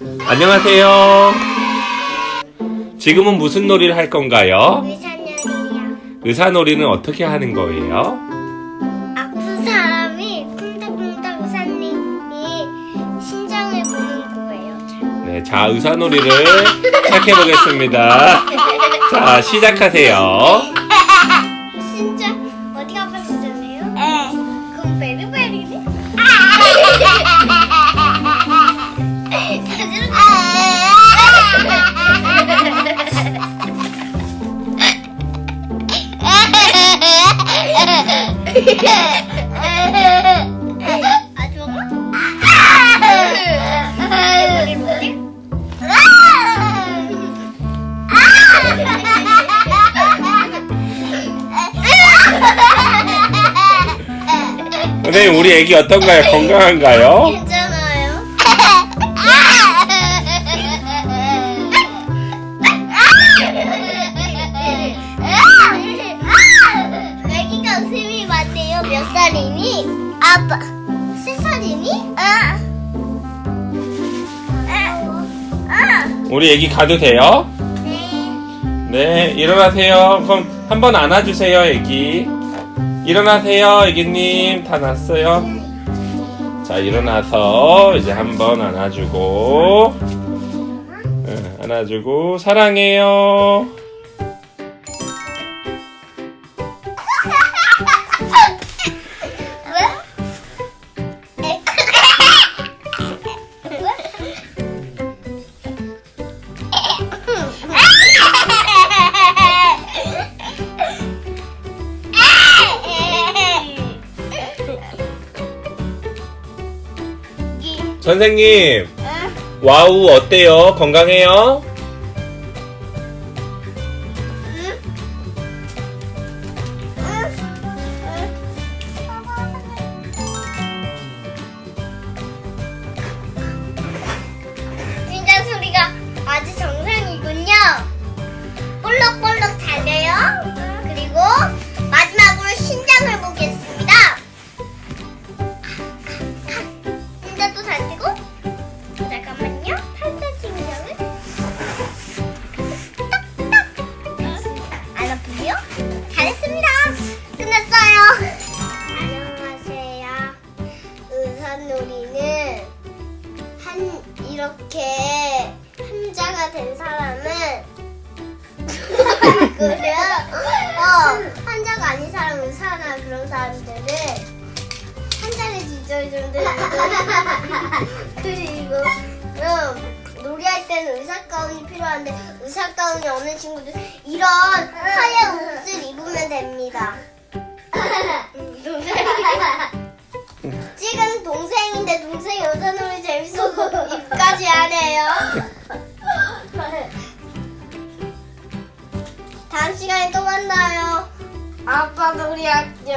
안녕하세요. 지금은 무슨 놀이를 할 건가요? 의사녀리야. 의사놀이는 어떻게 하는 거예요? 아픈 사람이 쿵닥쿵닥 의사님이 심장을 보는 거예요. 네, 자, 의사놀이를 시작해 보겠습니다. 자, 시작하세요. 심장 어디가 아파지잖아요? 네. 그럼 베르베리 선생님, 우리 애기 어떤가요? 건강한가요? 살이니? 아빠. 세 살이니? 아. 아. 우리 애기 가도 돼요? 네. 네, 일어나세요. 그럼 한번 안아주세요, 애기. 일어나세요, 애기님. 다 났어요. 자, 일어나서 이제 한번 안아주고, 응, 안아주고, 사랑해요. 선생님, 와우, 어때요? 건강해요? 이렇게 환자가 된 사람은 그래요? 어 환자가 아닌 사람 의사나 그런 사람들은 환자를 지져주는 그리고 음, 놀이할 때는 의사 가운이 필요한데 의사 가운이 없는 친구들 이런 하얀 옷을 입으면 됩니다. 음, 지금 만나요. 아빠 놀이 학교.